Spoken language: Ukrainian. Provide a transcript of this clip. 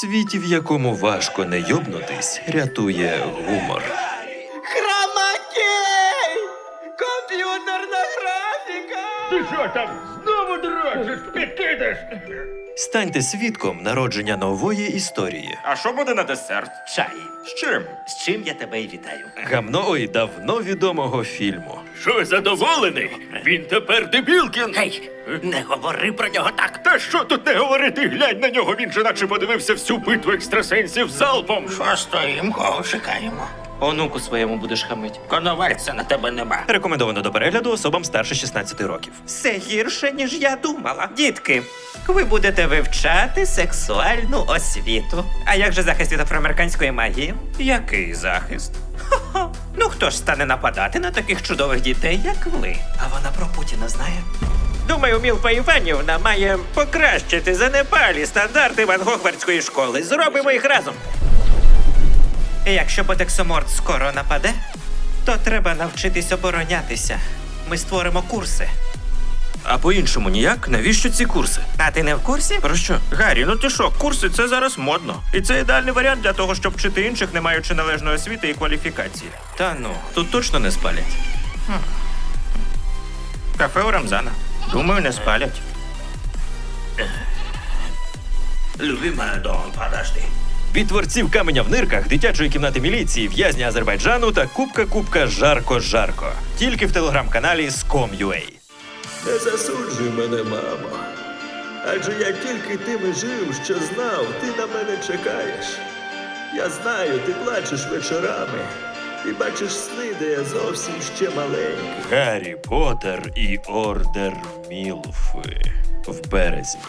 світі, в якому важко не йобнутись, рятує гумор. Хромакей! Комп'ютерна графіка! Ти що там знову дрожиш, підкидаш? Станьте свідком народження нової історії. А що буде на десерт? Чай. З чим? З чим я тебе і вітаю. Гамно ой давно відомого фільму. Що задоволений? Він тепер дебілкін. Гей, не говори про нього так. Та що тут не говорити? Глянь на нього, він же наче подивився всю битву екстрасенсів залпом. Що стоїм, кого чекаємо? Онуку своєму будеш хамить. Коновальця на тебе нема. Рекомендовано до перегляду особам старше 16 років. Все гірше, ніж я думала. Дітки, ви будете вивчати сексуальну освіту. А як же захист від афроамериканської магії? Який захист? Хо-хо. Ну хто ж стане нападати на таких чудових дітей, як ви? А вона про Путіна знає? Думаю, Мілфа Іванівна має покращити занепалі стандарти Ван-Гогвардської школи. Зробимо їх разом. І Якщо Потексоморт скоро нападе, то треба навчитись оборонятися. Ми створимо курси. А по-іншому ніяк? Навіщо ці курси? А ти не в курсі? Про що? Гаррі, ну ти що, курси це зараз модно. І це ідеальний варіант для того, щоб вчити інших, не маючи належної освіти і кваліфікації. Та ну, тут точно не спалять. Кафе у Рамзана. Думаю, не спалять. Любима дом, подожди. Від творців каменя в нирках, дитячої кімнати міліції, в'язня Азербайджану та кубка кубка Жарко-Жарко. Тільки в телеграм-каналі Scom.ua. Не засуджуй мене, мамо. Адже я тільки тими жив, що знав, ти на мене чекаєш. Я знаю, ти плачеш вечорами і бачиш сни, де я зовсім ще маленький. Гаррі Поттер і Ордер Мілфи в березні.